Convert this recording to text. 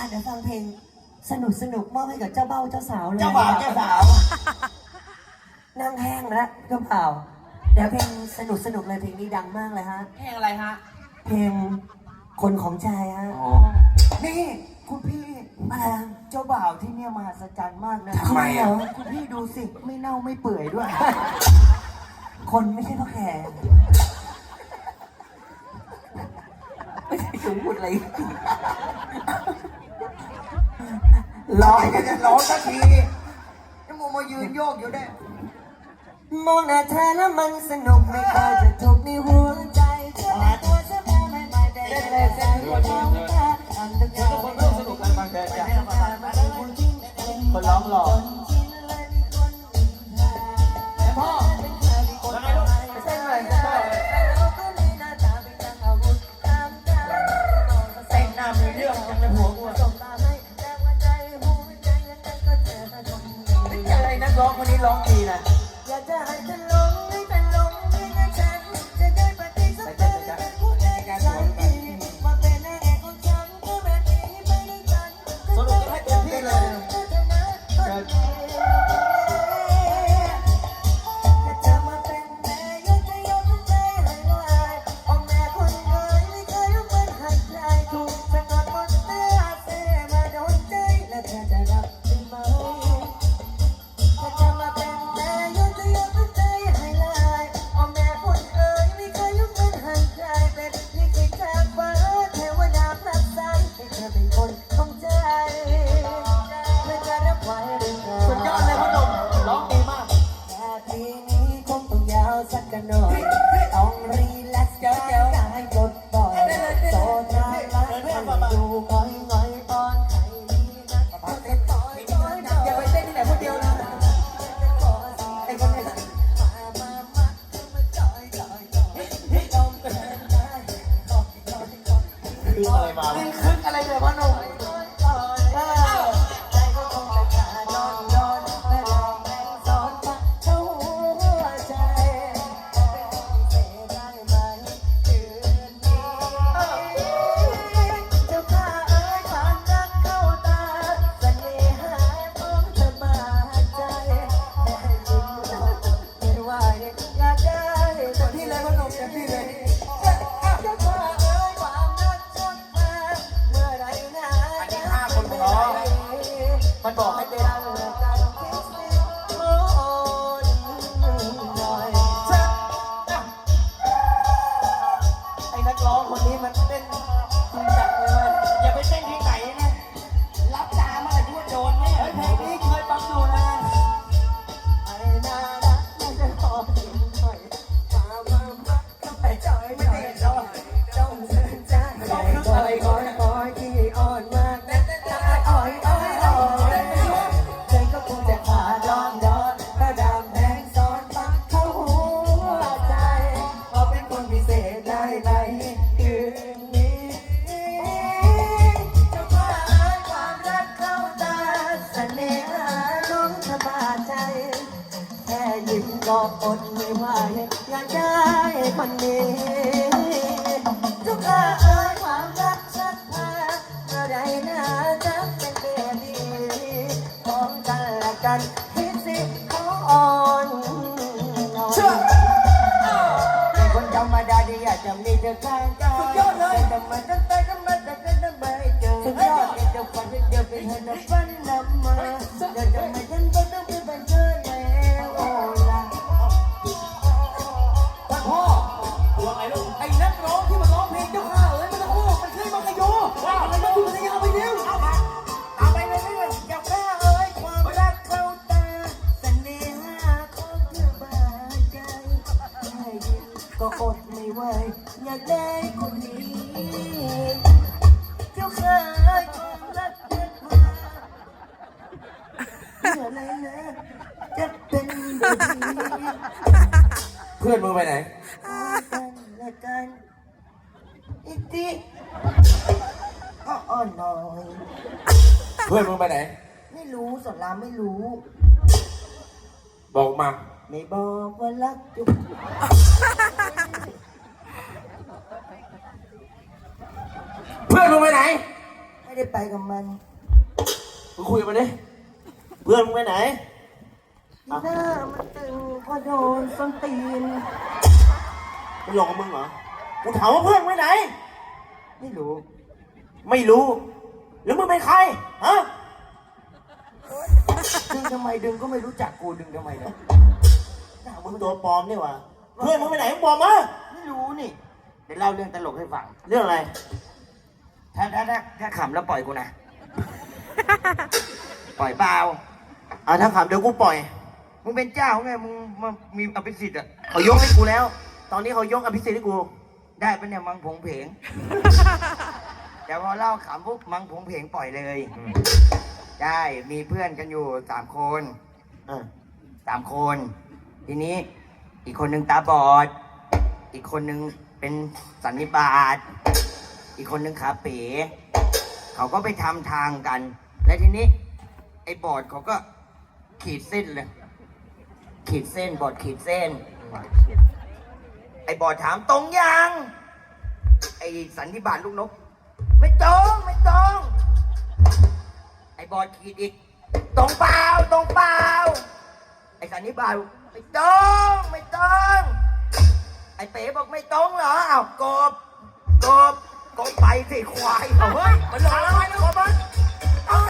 อะเดี๋ยวฟังเพลงสนุกสนุกๆมอบให้กับเจ้าเบ้าเจ้าสาวเลยเจ้าบ่าวเจ้าสาว นั่งแห้งแล้วเจ้าบ่าวเดี๋ยวเพลงสนุกสนุกๆเลยเพลงนี้ดังมากเลยฮะ เพลงอะไรฮะ เพลงคนของชายฮะอ๋อนี่คุณพี่อะไรอะเจ้าบ่าวที่เนี่ยมหัศจรรย์มากนะทำไมอะ คุณพี่ดูสิไม่เน่าไม่เปื่อยด้วย คนไม่ใช่พ่อแขกไม่ใช่ถึงพูดอะไร ร้อยก็จะร้องสักทีนี่มึงมายืนโยกอยู่ได้มองหน้าเธอแล้วมันสนุกไม่เคยจะทุกในหัวใจเธอเป็นตัวฉันแล้วไม่ไม่ได้เลยใจหัวใจทำทุกอย่างคนเริ่มสนุกกันบางเดินจ้ะคนร้องหล่อ ร้องดีนะะอันนี้ห้าคนพอมันบอกให้เต้น ก็อดไม่ไหวอยากได้คนนี้ทุกข้าเอ่ยความรักชักพาเมื่อใดนะจะเป็นเบบีพร้อมกันและกันคิดสิขออ่อนน้อยเชื่อเป็นคนธรรมดาที่อยากจะมีเธอข้างกายสุดยอดเลยแต่มาตั้งแต่ก็มาแต่ก็ไมเจอสุดยอดเดี๋ยวฝันเดี๋ยวเป็นเธอฝันนำมาเดี๋ยวจะไม่ทันก็ต้องเป็นเธอแอยากได้คนนี้เจ้าเคยความรักเกิดมาเมื่อไรนะจะเป็นแบบนี้เพื่อนมึงไปไหนกันละกันอีกทีก็อ่อนหน่อย เพื่อนมึงไปไหน ไม่รู้สอนรามไม่รู้ บอกมา ไม่บอกว่ารักจุ๊บ เพื่อนมึง ไปไหนไปไม่ได้ไปกับมันมึงคุยกับมันดิเพื่อนมึงไปไหนหน้ามันตึงเพอโดนส้นตีน มันหลอกกับมึงเหรอกูถามว่าเพื่อนมึงไปไหน ไม่รู้ ไม่รู้ แล้วมึงเป็นใครฮะดึงทำไมดึงก็ไม่รู้จักกูดึงทำไมเนี่ยมึงตัวปลอมนี่หว่าเพื่อนมึงไปไหนมึงบอกมาไม่รู้นี่ เดี๋ยวเล่าเรื่องตลกให้ฟัง เรื่องอะไร ถ้าถ้าถ้าถ้าขำแล้วปล่อยกูนะ ปล่อยเปล่า อะถ้าขำเดี๋ยวกูปล่อย มึงเป็นเจ้าไง มึงมามีอภิสิทธิ์อะเขายกให้กูแล้ว ตอนนี้เขายกอภิสิทธิ์ให้กู ได้ปะเนี่ยมังผงเพง แต่พอเล่าขำปุ๊บมังผงเพงปล่อยเลย ได้ มีเพื่อนกันอยู่สามคนอะสามคน ทีนี้ อีกคนหนึ่งตาบอด อีกคนหนึ่งเป็นสันนิบาต อีกคนหนึ่งขาเป๋เขาก็ไปทำทางกัน และทีนี้ ไอ้บอดเขาก็ขีดเส้นเลย ขีดเส้นบอดขีดเส้น ไอ้บอดถามตรงยังไอ้สันนิบาตลูกนก ไม่ตรงไม่ตรงไอ้บอดขีดอีก ตรงเปล่าตรงเปล่าไอ้สันนิบาตไม่ตรงไม่ตรงไอ้เป๋บอกไม่ตรงเหรออ้าวกบกบ ต้องไปสิควาย เอาเฮ้ย มันหลอกแล้วไอ้กบมัน